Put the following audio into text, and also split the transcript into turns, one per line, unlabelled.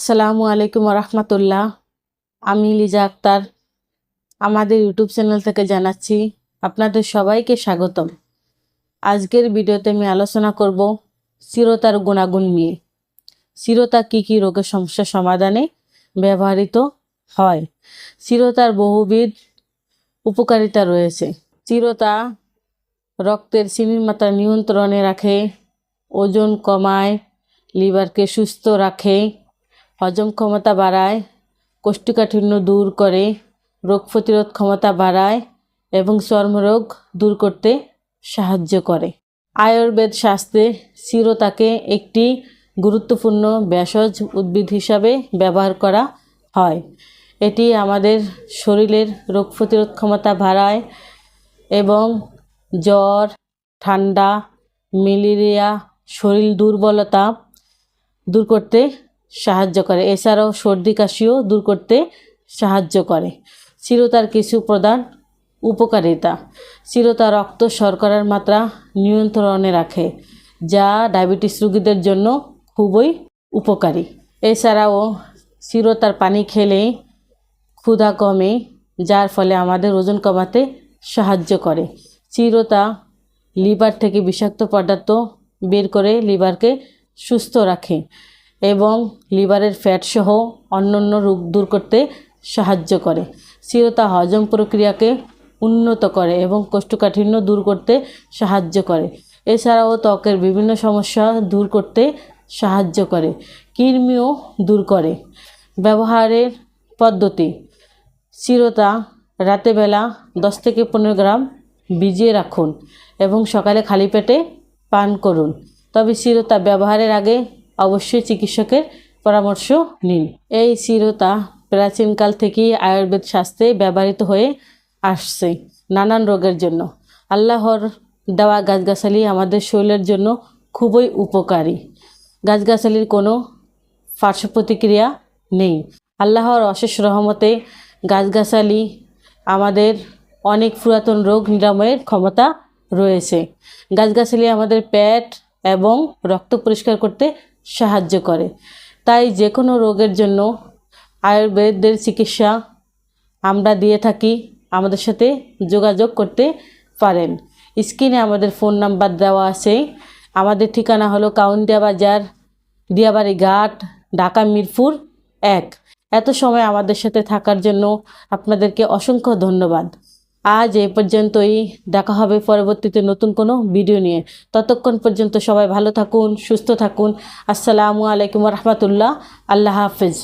আসসালামু আলাইকুম রহমতুল্লাহ আমি লিজা আক্তার, আমাদের ইউটিউব চ্যানেল থেকে জানাচ্ছি আপনাদের সবাইকে স্বাগতম। আজকের ভিডিওতে আমি আলোচনা করব চিরতার গুণাগুণ নিয়ে। চিরতা কী কী রোগের সমস্যা সমাধানে ব্যবহৃত হয়? চিরতার বহুবিধ উপকারিতা রয়েছে। চিরতা রক্তের চিনির মাত্রা নিয়ন্ত্রণে রাখে, ওজন কমায়, লিভারকে সুস্থ রাখে হজম ক্ষমতা বাড়ায়, কোষ্ঠকাঠিন্য দূর করে, রোগ প্রতিরোধ ক্ষমতা বাড়ায় এবং চর্মরোগ দূর করতে সাহায্য করে। আয়ুর্বেদ শাস্ত্রে চিরতাকে একটি গুরুত্বপূর্ণ ভেষজ উদ্ভিদ হিসাবে ব্যবহার করা হয়। এটি আমাদের শরীরের রোগ প্রতিরোধ ক্ষমতা বাড়ায় এবং জ্বর, ঠান্ডা, ম্যালেরিয়া, শরীর দুর্বলতা দূর করতে সাহায্য করে। এছাড়াও সর্দি কাশিও দূর করতে সাহায্য করে। চিরতার কিছু প্রধান উপকারিতা। চিরতা রক্ত শর্করার মাত্রা নিয়ন্ত্রণে রাখে, যা ডায়াবেটিস রোগীদের জন্য খুবই উপকারী। এছাড়াও চিরতার পানি খেলে ক্ষুধা কমে, যার ফলে আমাদের ওজন কমাতে সাহায্য করে। চিরতা লিভার থেকে বিষাক্ত পদার্থ বের করে লিভারকে সুস্থ রাখে। এবং লিভারের ফ্যাট সহ অন্যান্য রোগ দূর করতে সাহায্য করে। চিরতা হজম প্রক্রিয়াকে উন্নত করে এবং কোষ্ঠকাঠিন্য দূর করতে সাহায্য করে। এছাড়াও ত্বকের বিভিন্ন সমস্যা দূর করতে সাহায্য করে, কৃমিও দূর করে। ব্যবহারের পদ্ধতি চিরতা রাতেবেলা দশ থেকে পনেরো গ্রাম ভিজিয়ে রাখুন এবং সকালে খালি পেটে পান করুন। তবে চিরতা ব্যবহারের আগে অবশ্যই চিকিৎসকের পরামর্শ নিন। এই চিরতা প্রাচীনকাল থেকেই আয়ুর্বেদ শাস্ত্রে ব্যবহৃত হয়ে আসছে নানান রোগের জন্য। আল্লাহর দেওয়া গাছগাছালি আমাদের শরীরের জন্য খুবই উপকারী। গাছগাছালির কোনো পার্শ্ব প্রতিক্রিয়া নেই। আল্লাহর অশেষ রহমতে গাছগাছালি আমাদের অনেক পুরাতন রোগ নিরাময়ের ক্ষমতা রয়েছে। গাছগাছালি আমাদের পেট এবং রক্ত পরিষ্কার করতে সাহায্য করে। তাই যে কোনো রোগের জন্য আয়ুর্বেদের চিকিৎসা আমরা দিয়ে থাকি, আমাদের সাথে যোগাযোগ করতে পারেন। স্ক্রিনে আমাদের ফোন নাম্বার দেওয়া আছে। আমাদের ঠিকানা হলো কাউন্টিয়া বাজার, দিয়াবাড়ি ঘাট, ঢাকা মিরপুর এক। এত সময় আমাদের সাথে থাকার জন্য আপনাদেরকে অসংখ্য ধন্যবাদ। আজ এ পর্যন্তই। দেখা হবে পরবর্তীতে নতুন কোনো ভিডিও নিয়ে। ততক্ষণ পর্যন্ত সবাই ভালো থাকুন, সুস্থ থাকুন। আসসালামু আলাইকুম রহমতুল্লাহ। আল্লাহ হাফিজ।